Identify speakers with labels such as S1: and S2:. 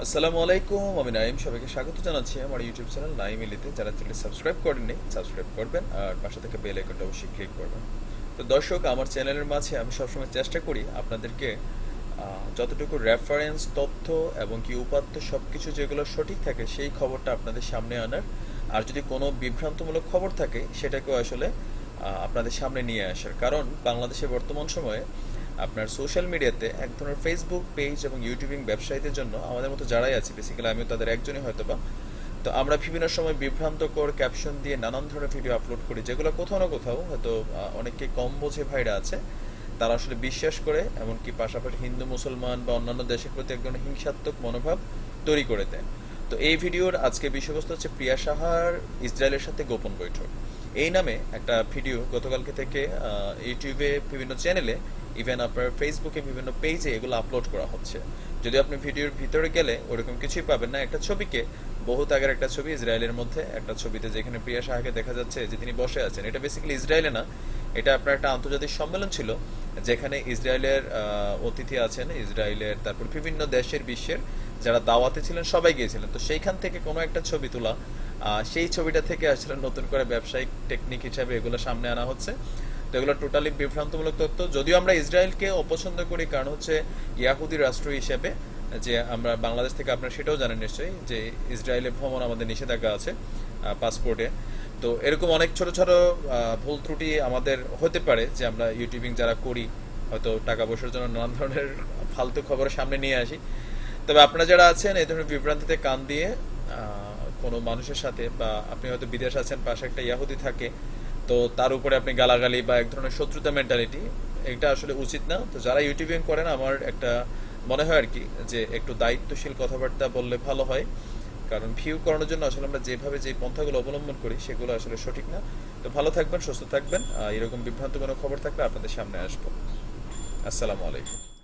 S1: আসসালামু আলাইকুম, আমি নাইম সবাইকে স্বাগত জানাচ্ছি আমার ইউটিউব চ্যানেল নাইম ইলিতে। যারা চ্যানেল সাবস্ক্রাইব করেননি সাবস্ক্রাইব করবেন আর পাশে থেকে বেল আইকনটা অবশ্যই ক্লিক করবেন। তো দর্শক, আমার চ্যানেলের মাঝে আমি সবসময় চেষ্টা করি আপনাদেরকে যতটুকু রেফারেন্স তথ্য এবং কি উপাত্ত সব কিছু যেগুলো সঠিক থাকে, সেই খবরটা আপনাদের সামনে আনার। আর যদি কোনো বিভ্রান্তমূলক খবর থাকে, সেটাকেও আসলে আপনাদের সামনে নিয়ে আসার। কারণ বাংলাদেশে বর্তমান সময়ে আপনার সোশ্যাল মিডিয়াতে এক ধরনের ফেসবুক পেজ এবং ইউটিউবিং ব্যবসায়ীদের জন্য আমাদের মতো যারাই আছে বেসিক্যালি আমিও তাদের একজনই হয়তো বা তো আমরা বিভিন্ন সময় বিভ্রান্তকর ক্যাপশন দিয়ে নানান ধরনের ভিডিও আপলোড করি যেগুলো কোথাও না কোথাও হয়তো আহ, অনেকে কম বোঝে ভাইরা আছে। তারা আসলে বিশ্বাস করে এমনকি পাশাপাশি হিন্দু মুসলমান বা অন্যান্য দেশের প্রতি এক ধরনের হিংসাত্মক মনোভাব তৈরি করে দেয়। তো এই ভিডিওর আজকে বিষয়বস্তু হচ্ছে প্রিয়া সাহার ইসরায়েলের সাথে গোপন বৈঠক। এই নামে একটা ভিডিও গতকালকে থেকে ইউটিউবে বিভিন্ন চ্যানেলে ইভেন আপনার ফেসবুকে বিভিন্ন পেজে এগুলো আপলোড করা হচ্ছে। যদি আপনি ভিডিওর ভিতরে গেলে ওরকম কিছুই পাবেন না। একটা ছবিকে, বহুত আগের একটা ছবি ইসরায়েলের মধ্যে, একটা ছবিতে যেখানে প্রিয়া সাহাকে দেখা যাচ্ছে যে তিনি বসে আছেন। এটা বেসিক্যালি ইসরায়েলে না, এটা আপনার একটা আন্তর্জাতিক সম্মেলন ছিল, যেখানে ইসরায়েলের অতিথি আছেন, ইসরায়েলের তারপর বিভিন্ন দেশের বিশ্বের যারা দাওয়াতে ছিলেন সবাই গিয়েছিলেন। তো সেইখান থেকে কোনো একটা ছবি তোলা সেই ছবিটা থেকে আসলে নতুন করে ব্যবসায়িক টেকনিক হিসাবে এগুলো সামনে আনা হচ্ছে। তো এগুলো টোটালি বিভ্রান্তমূলক তথ্য। যদিও আমরা ইসরায়েলকে অপছন্দ করি, কারণ হচ্ছে ইয়াহুদি রাষ্ট্র হিসেবে, যে আমরা বাংলাদেশ থেকে আপনারা সেটাও জানেন নিশ্চয়ই, যে ইসরায়েলে ভ্রমণ আমাদের নিষেধাজ্ঞা আছে পাসপোর্টে তো এরকম অনেক ছোট ছোট ভুল ত্রুটি আমাদের হতে পারে যে আমরা ইউটিউবিং যারা করি, হয়তো টাকা পয়সার জন্য নানান ধরনের ফালতু খবর সামনে নিয়ে আসি। তবে আপনারা যারা আছেন, এই ধরনের বিভ্রান্তিতে কান দিয়ে কোনো মানুষের সাথে বা আপনি হয়তো বিদেশ আছেন, পাশে একটা ইয়াহুদি থাকে, তো তার উপরে আপনি গালাগালি বা এক ধরনের শত্রুতা মেন্টালিটি এটা আসলে উচিত না। তো যারা ইউটিউবিং করেন, আমার একটা মনে হয় আর কি যে একটু দায়িত্বশীল কথাবার্তা বললে ভালো হয়। কারণ ভিউ করানোর জন্য আসলে আমরা যেভাবে যে পন্থাগুলো অবলম্বন করি, সেগুলো আসলে সঠিক না। তো ভালো থাকবেন, সুস্থ থাকবেন। এরকম বিভ্রান্ত কোনো খবর থাকলে আপনাদের সামনে আসব। আসসালামু আলাইকুম।